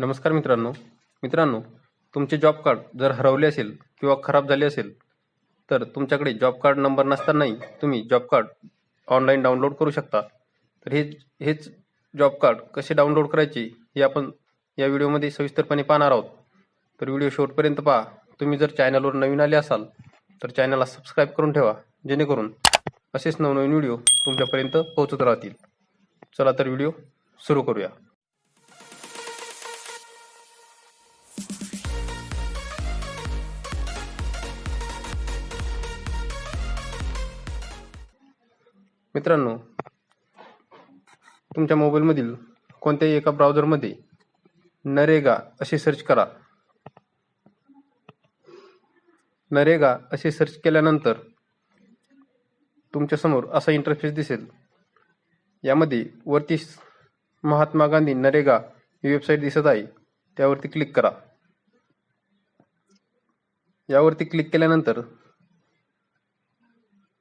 नमस्कार मित्रांनो. मित्रांनो तुमचे जॉब कार्ड जर हरवले असेल किंवा खराब झाले असेल तर तुमच्याकडे जॉब कार्ड नंबर नसतानाही तुम्ही जॉब कार्ड ऑनलाईन डाउनलोड करू शकता. तर हे हेच जॉब कार्ड कसे डाउनलोड करायचे हे आपण या व्हिडिओमध्ये सविस्तरपणे पाहणार आहोत. तर व्हिडिओ शेवटपर्यंत पहा. तुम्ही जर चॅनलवर नवीन आले असाल तर चॅनलला सबस्क्राईब करून ठेवा जेणेकरून असेच नवनवीन व्हिडिओ तुमच्यापर्यंत पोहोचत राहतील. चला तर व्हिडिओ सुरू करूया. मित्रांनो तुमच्या मोबाईलमधील कोणत्याही एका ब्राउझरमध्ये नरेगा असे सर्च करा. नरेगा असे सर्च केल्यानंतर तुमच्यासमोर असा इंटरफेस दिसेल. यामध्ये वरती महात्मा गांधी नरेगा ही वेबसाईट दिसत आहे त्यावरती क्लिक करा. यावरती क्लिक केल्यानंतर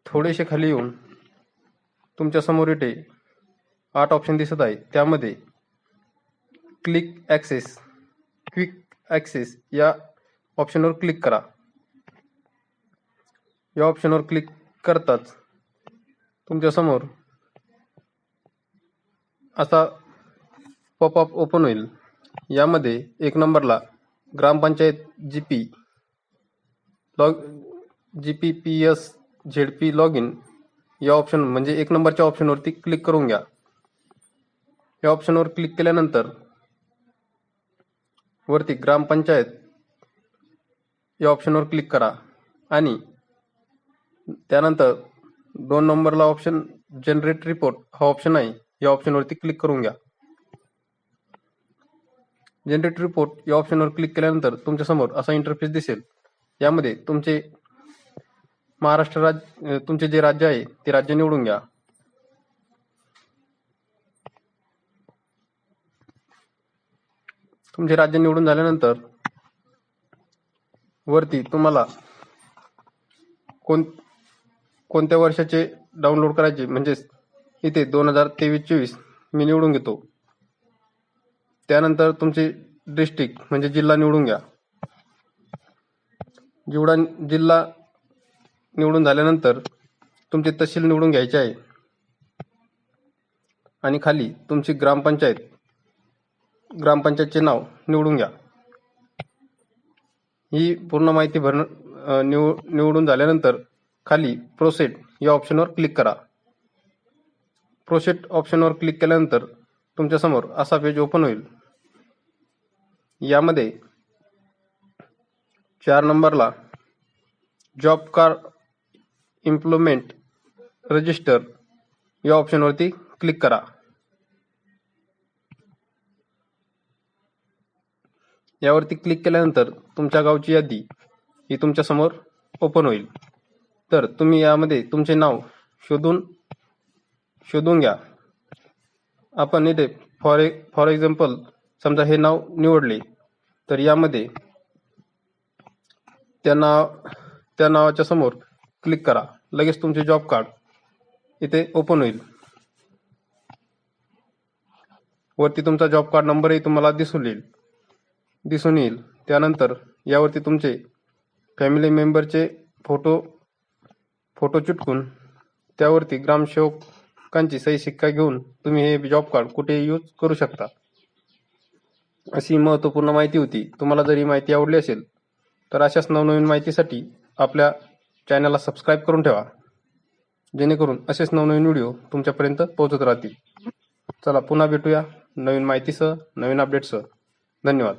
थोडेसे खाली येऊन तुमच्यासमोर इथे आठ ऑप्शन दिसत आहे त्यामध्ये क्लिक ॲक्सेस क्विक ॲक्सेस या ऑप्शनवर क्लिक करा. या ऑप्शनवर क्लिक करताच तुमच्यासमोर असा पॉपअप ओपन होईल. यामध्ये एक नंबरला gram panchayat G P log G P P S Z P log in या ऑप्शन म्हणजे एक नंबरच्या ऑप्शनवरती क्लिक करून घ्या. या ऑप्शनवर क्लिक केल्यानंतर वरती ग्रामपंचायत या ऑप्शनवर क्लिक करा. आणि त्यानंतर दोन नंबरला ऑप्शन जनरेट रिपोर्ट हा ऑप्शन आहे या ऑप्शनवरती क्लिक करून घ्या. जनरेट रिपोर्ट या ऑप्शनवर क्लिक केल्यानंतर तुमच्यासमोर असा इंटरफेस दिसेल. यामध्ये तुमचे महाराष्ट्र राज्य तुमचे जे राज्य आहे ते राज्य निवडून घ्या. तुमचे राज्य निवडून झाल्यानंतर वरती तुम्हाला कोण कोणत्या वर्षाचे डाउनलोड करायचे? म्हणजे इथे दोन हजार तेवीस चोवीस मी निवडून घेतो. त्यानंतर तुमचे डिस्ट्रिक्ट म्हणजे जिल्हा निवडून घ्या. जिवडा जिल्हा निवडून झाल्यानंतर तुमचे तहसील निवडून घ्यायचे आहे. आणि खाली तुमची ग्रामपंचायत ग्रामपंचायतचे नाव निवडून घ्या. ही पूर्ण माहिती भर निव निवडून झाल्यानंतर खाली प्रोसेट या ऑप्शनवर क्लिक करा. प्रोसेट ऑप्शनवर क्लिक केल्यानंतर तुमच्यासमोर असा पेज ओपन होईल. यामध्ये चार नंबरला जॉब कार्ड इम्प्लोमेंट रजिस्टर या ऑप्शनवरती क्लिक करा. यावरती क्लिक केल्यानंतर तुमच्या गावची यादी ही तुमच्यासमोर ओपन होईल. तर तुम्ही यामध्ये तुमचे नाव शोधून शोधून घ्या. आपण इथे फॉर ए फॉर एक्झाम्पल समजा हे नाव निवडले तर यामध्ये त्या नाव त्या नावाच्या समोर क्लिक करा. लगेच तुमचे जॉब कार्ड इथे ओपन होईल. वरती तुमचा जॉब कार्ड नंबरही तुम्हाला दिसून येईल. दिसून येईल. त्यानंतर यावरती तुमचे फॅमिली मेंबरचे फोटो फोटो चिटकून त्यावरती ग्रामसेवकांची सही शिक्का घेऊन तुम्ही हे जॉब कार्ड कुठे यूज करू शकता. अशी महत्त्वपूर्ण माहिती होती. तुम्हाला जर ही माहिती आवडली असेल तर अशाच नवनवीन माहितीसाठी आपल्या चॅनलला सबस्क्राईब करून ठेवा. जेणेकरून असेच नवनवीन व्हिडिओ तुमच्यापर्यंत पोहोचत राहतील. चला पुन्हा भेटूया नवीन माहितीसह नवीन अपडेटसह धन्यवाद.